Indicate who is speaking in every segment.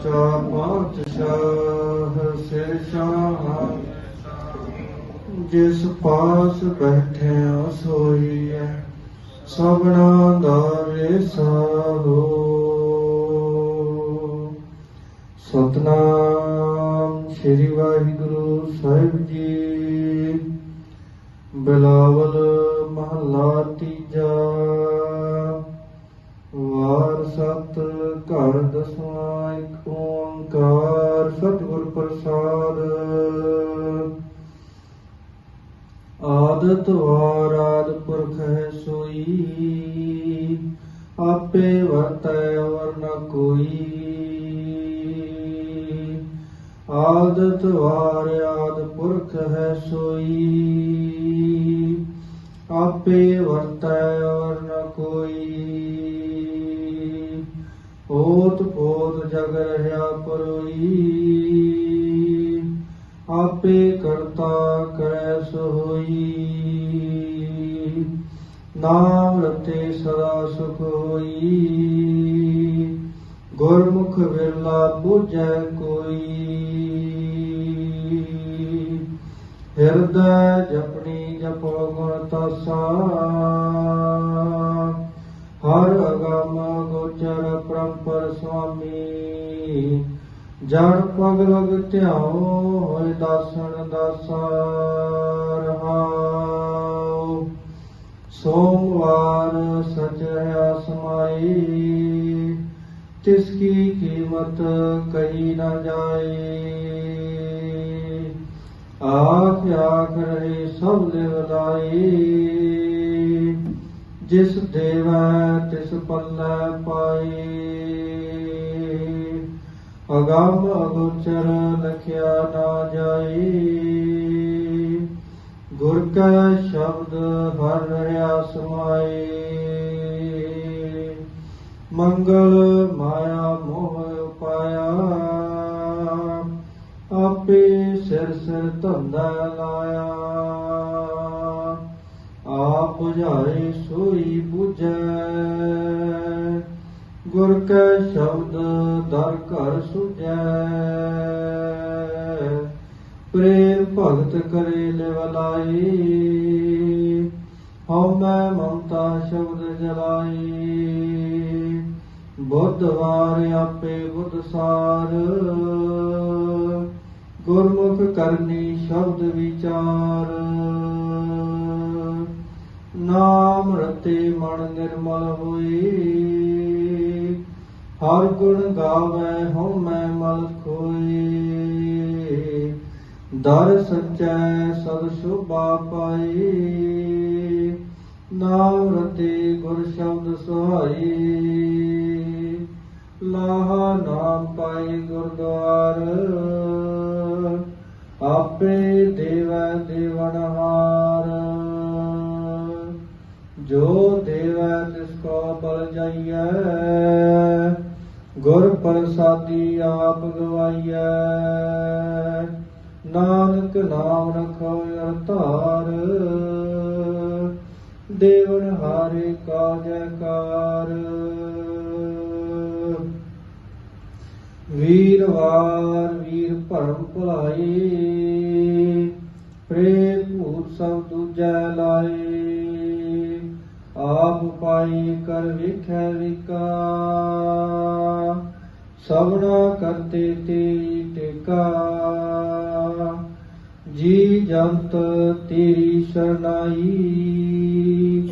Speaker 1: ਸੱਚਾ ਪਾਤਸ਼ਾਹ ਸਿਰ ਸ਼ਾਹ ਜਿਸ ਪਾਸ ਬੈਠਿਆ ਸੋਈਐ ਸਭਨਾ ਦਾ ਵੇਸਾਹੋ ਸਤਨਾਮ ਸ੍ਰੀ ਵਾਹਿਗੁਰੂ ਸਾਹਿਬ ਜੀ ਬਿਲਾਵਲ ਮਹੱਲਾ ਆਦਤ ਵਾਰ ਆਦ ਪੁਰਖ ਹੈ ਸੋਈ, ਆਪੇ ਵਰਤੈ ਵਰ ਨ ਕੋਈ। ਆਦਤ ਵਾਰ ਆਦ ਪੁਰਖ ਹੈ ਸੋਈ, ਆਪੇ ਵਰਤੈ ਵਰ ਨ ਕੋਈ। ਹੋਤ ਪੋਤ ਜਗ ਰਹਾ ਪਰੋਈ, ਆਪੇ ਕਰਤਾ ਕਰੈ ਸੋਈ। ਨਾਮ ਰਤੇ ਸਦਾ ਸੁਖ ਹੋਈ। ਗੁਰਮੁਖ ਵਿਰਲਾ ਬੁਝੈ ਕੋਈ। ਹਿਰਦੈ ਜਪਣੀ ਜਪੋ ਗੁਣ ਤਸਾ। ਹਰ ਅਗਮ ਗੋਚਰ ਪਰੰਪਰ ਸੁਆਮੀ। ਜੜ ਪਗ ਲਗ ਧਿਆਉ ਹੋਇ ਦਾਸਨ ਦਾਸਾ ਰਹਾਉ ਸੋਮਵਾਰ ਸਚ ਹੈ ਸਮਾਈ ਤਿਸ ਕੀ ਕੀਮਤ ਕਹੀ ਨਾ ਜਾਏ। ਆਖ ਆਖ ਰਹੇ ਸਭ ਵਧਾਈ ਜਿਸ ਦੇਵੈ ਤਿਸ ਪੱਲੇ ਪਾਈ ਅਗੰਮ ਅਗੋਚਰ ਲਖਿਆ ਨਾ ਜਾਈ ਗੁਰ ਕਾ ਸ਼ਬਦ ਹਰ ਰਹਾ ਸਮਾਈ। ਮੰਗਲ ਮਾਇਆ ਮੋਹ ਉਪਾਇਆ ਆਪੇ ਸਿਰ ਸਿਰ ਧੰਦਾ ਲਾਇਆ। ਆਪ ਬੁਝਾਏ ਸੋਈ 부ਝੈ ਗੁਰ ਕੈ ਸ਼ਬਦ ਦਰ ਘਰ ਸੁਝੈ ਪ੍ਰੇ ਭਗਤ ਕਰੇ ਲਿਵਲਾਈ। ਹਉ ਮੈਂ ਮਮਤਾ ਸ਼ਬਦ ਜਲਾਈ। ਬੁੱਧਵਾਰ ਆਪੇ ਬੁੱਧ ਸਾਰ। ਗੁਰਮੁਖ ਕਰਨੀ ਸ਼ਬਦ ਵਿਚਾਰ। ਨਾਮ ਰਤੇ ਮਨ ਨਿਰਮਲ ਹੋਈ। ਹਰ ਗੁਣ ਗਾਵੇ ਹਉ ਮੈਂ ਮਲ ਦਰ ਸਚੈ ਸਦ ਸ਼ੋਭਾ ਪਾਈ, ਨਾਮ ਰਤੇ ਗੁਰ ਸ਼ਬਦ ਸੁਹਾਈ। ਲਾਹਾ ਨਾਮ ਪਾਈ ਗੁਰਦੁਆਰ, ਆਪੇ ਦੇਵੈ ਦੇਵਨਹਾਰ ਜੋ ਦੇਵੈ ਤਿਸ ਕੋ ਬਲ ਜਾਈਐ, ਗੁਰ ਪ੍ਰਸਾਦੀ ਆਪ ਗਵਾਈਐ। ਨਾਨਕ ਨਾਮ ਰਖੋ ਅਰਤਾਰ ਦੇਵਨ ਹਾਰੇ ਕਾ ਜੈਕਾਰ ਵੀਰਵਾਰ ਵੀਰ ਭਰਮ ਭੁਲਾਈ ਪ੍ਰੇਮ ਭੂਤ ਸਭ ਦੂਜੈ ਲਾਏ। ਆਪ ਪਾਈ ਕਰ ਵਿਖੈ ਵਿਕਾ ਸਭਨਾ ਕਰਤੇ ਤੇ ਟੇਕਾ। ਜੀ ਜੰਤ ਤੇਰੀ ਸਰਨਾਈ,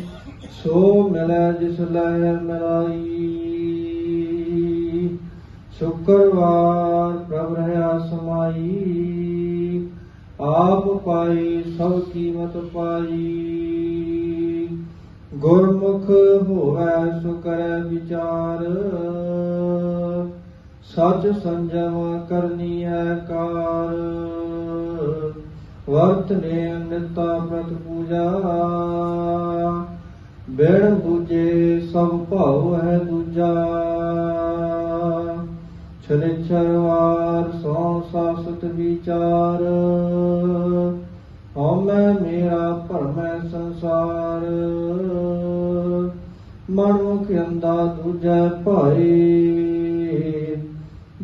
Speaker 1: ਸੋ ਮਿਲੈ ਜਿਸ ਲੈ ਮਿਲਾਈ। ਸ਼ੁਕਰਵਾਰ ਪ੍ਰਭ ਰਹਾ ਸਮਾਈ, ਆਪ ਪਾਈ ਸਭ ਕੀਮਤ ਪਾਈ। ਗੁਰਮੁਖ ਹੋਵੇ ਸੁ ਕਰੈ ਵਿਚਾਰ, ਸੱਚ ਸੰਜਮ ਕਰਨੀ ਹੈ ਕਾਰ। ਵਰਤ ਨੇ ਨਿਤਾ ਪ੍ਰਤ ਪੂਜਾ। ਬਿਨ ਬੁਝੇ ਸਭ ਭਾਉ ਹੈ ਦੂਜਾ। ਛਲਿਛਰਵਾਰ ਸੋ ਸਾਸਤ ਵਿਚਾਰ। ਹਉਮੈ ਮੇਰਾ ਭਰਮੈ ਸੰਸਾਰ। ਮਨ ਮੁਖ ਅੰਦਾ ਦੂਜੈ ਭਾਈ।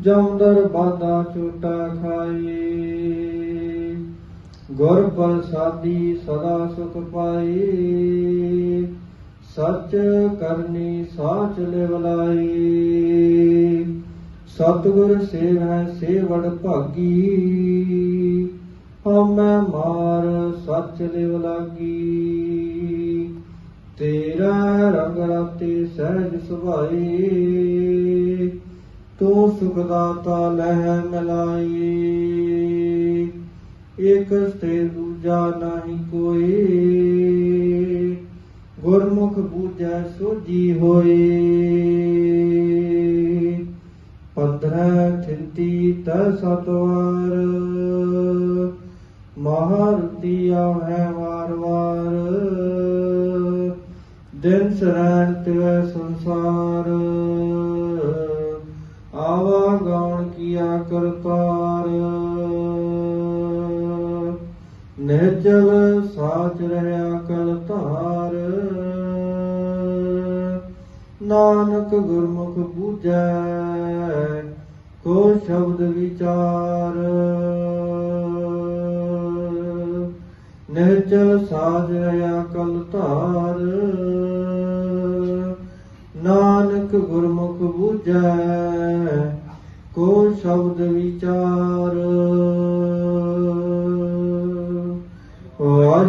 Speaker 1: ਜਮਦਰ ਬਾਦਾ ਛੋਟਾ ਖਾਈ। ਗੁਰ ਪ੍ਰਸਾਦੀ ਸਦਾ ਸੁਖ ਪਾਈ, ਸੱਚ ਕਰਨੀ ਸਾਚ ਲਿਵਲਾਈ। ਸਤਿਗੁਰ ਸੇਵੈ ਸੇਵੜ ਭਾਗੀ ਹਮੈ ਮਾਰ ਸੱਚ ਲਿਵ ਲਾਗੀ ਤੇਰਾ ਰੰਗ ਰਾਤੇ ਸਹਿਜ ਸੁਭਾਈ, ਤੂੰ ਸੁਖ ਦਾਤਾ ਲਹਿ ਮਿਲਾਈ। ਇਕ ਤੇ ਦੂਜਾ ਨਹੀਂ ਕੋਈ ਗੁਰਮੁਖ ਬੂਝੈ ਸੋਜੀ ਹੋਏ। ਪੰਦਰਹ ਥਿੰਤੀ ਤ ਸਤਵਾਰ। ਮਹਾਰਤੀ ਆਵੈ ਵਾਰ ਵਾਰ। ਦਿਨ ਸਰਣ ਤਿਵੈ ਸੰਸਾਰ। ਆਵਾ ਗਾਉਣ ਕੀਆ ਕਰਤਾਰ ਨਿਹਚਲ ਸਾਚ ਰਹਿਆ ਕਲ ਧਾਰ। ਨਾਨਕ ਗੁਰਮੁਖ ਬੂਝੈ ਕੋ ਸ਼ਬਦ ਵਿਚਾਰ। ਨਿਹਚਲ ਸਾਜ ਰਿਆ ਕਲ ਧਾਰ। ਨਾਨਕ ਗੁਰਮੁਖ ਬੂਝੈ ਕੋ ਸ਼ਬਦ ਵਿਚਾਰ।